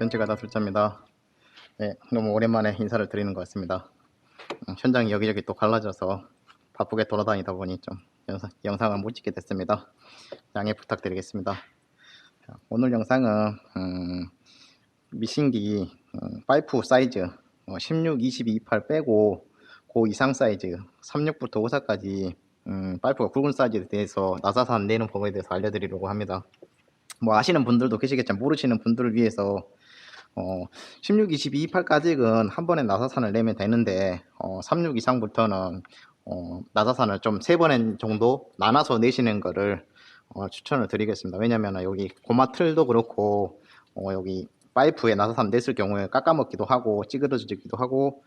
벤츠가다 둘자입니다. 네, 너무 오랜만에 인사를 드리는 것 같습니다. 음, 현장이 여기저기 또 갈라져서 바쁘게 돌아다니다 보니 좀 영상, 영상을 못 찍게 됐습니다. 양해 부탁드리겠습니다. 자, 오늘 영상은 음, 미신기 음, 파이프 사이즈 어, 16, 22, 28 빼고 그 이상 사이즈 36부터 54까지 음, 파이프가 굵은 사이즈에 대해서 나사산 내는 법에 대해서 알려드리려고 합니다. 뭐 아시는 분들도 계시겠지만 모르시는 분들을 위해서 어, 16, 22, 28까지는 한 번에 나사산을 내면 되는데 어, 36 이상부터는 어, 나사산을 좀 세 번 정도 나눠서 내시는 거를 어, 추천을 드리겠습니다. 왜냐면 여기 고마 틀도 그렇고 어, 여기 파이프에 나사산 냈을 경우에 깎아먹기도 하고 찌그러지기도 하고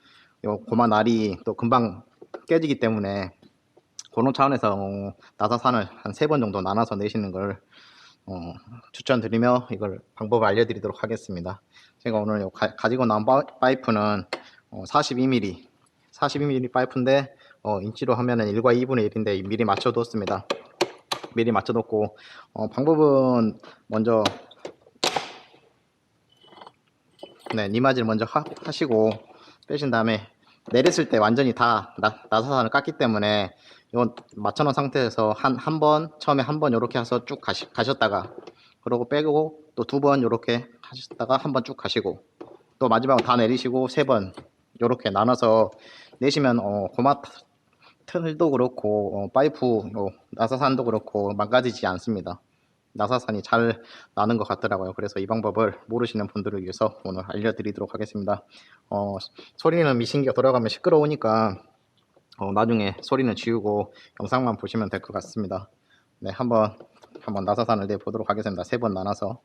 요 고마 날이 또 금방 깨지기 때문에 그런 차원에서 어, 나사산을 한 세 번 정도 나눠서 내시는 걸 어, 추천드리며 이걸 방법을 알려드리도록 하겠습니다. 제가 오늘 요 가, 지고 나온 파- 파이프는 어, 42mm, 42mm 파이프인데 어, 인치로 하면은 1과 2분의 1인데 미리 맞춰뒀습니다. 미리 맞춰뒀고 어, 방법은 먼저 네, 니마질 먼저 하, 하시고 빼신 다음에 내렸을 때 완전히 다 나, 나사산을 깠기 때문에 이건 맞춰놓은 상태에서 한 한 번 처음에 한 번 이렇게 해서 쭉 가시, 가셨다가 그러고 빼고 또 두 번 이렇게 하셨다가 한 번 쭉 가시고 또 마지막으로 다 내리시고 세 번 이렇게 나눠서 내시면 어, 고마 틀도 그렇고 어, 파이프 어, 나사산도 그렇고 망가지지 않습니다. 나사산이 잘 나는 것 같더라고요. 그래서 이 방법을 모르시는 분들을 위해서 오늘 알려드리도록 하겠습니다. 어, 소리는 미신기가 돌아가면 시끄러우니까 어, 나중에 소리는 지우고 영상만 보시면 될 것 같습니다. 네, 한번 한번 나사산을 내 보도록 하겠습니다. 세 번 나눠서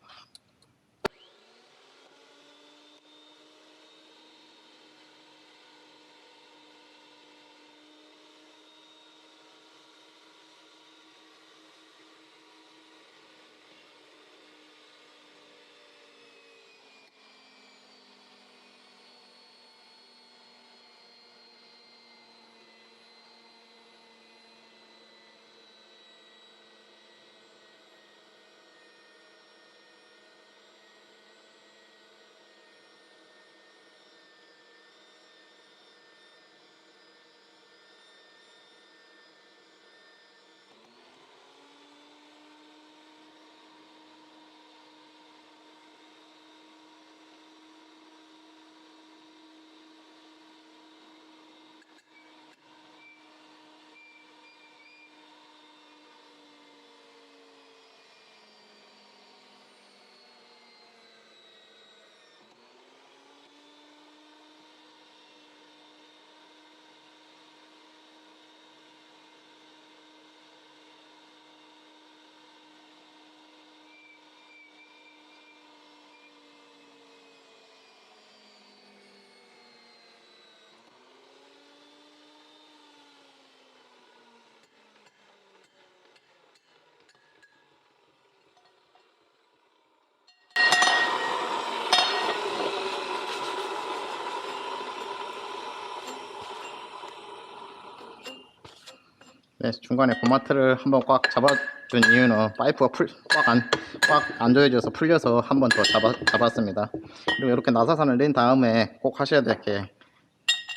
네, 중간에 고마트를 한번 꽉 잡아준 이유는 파이프가 꽉안꽉안 조여져서 풀려서 한 번 더 잡아, 잡았습니다. 그리고 이렇게 나사산을 낸 다음에 꼭 하셔야 될 게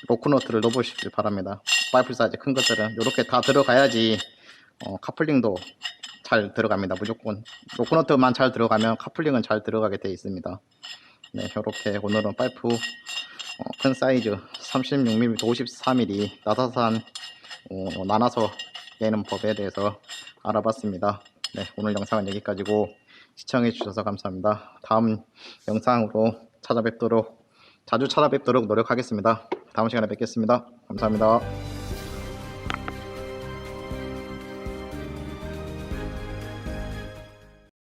로크너트를 넣어보시길 바랍니다. 파이프 사이즈 큰 것들은 이렇게 다 들어가야지 어, 카플링도 잘 들어갑니다. 무조건 로크너트만 잘 들어가면 카플링은 잘 들어가게 되어 있습니다. 네, 이렇게 오늘은 파이프 어, 큰 사이즈 36mm, 54mm 나사산 어, 나눠서 내는 법에 대해서 알아봤습니다. 네, 오늘 영상은 여기까지고 시청해 주셔서 감사합니다. 다음 영상으로 찾아뵙도록 자주 찾아뵙도록 노력하겠습니다. 다음 시간에 뵙겠습니다. 감사합니다.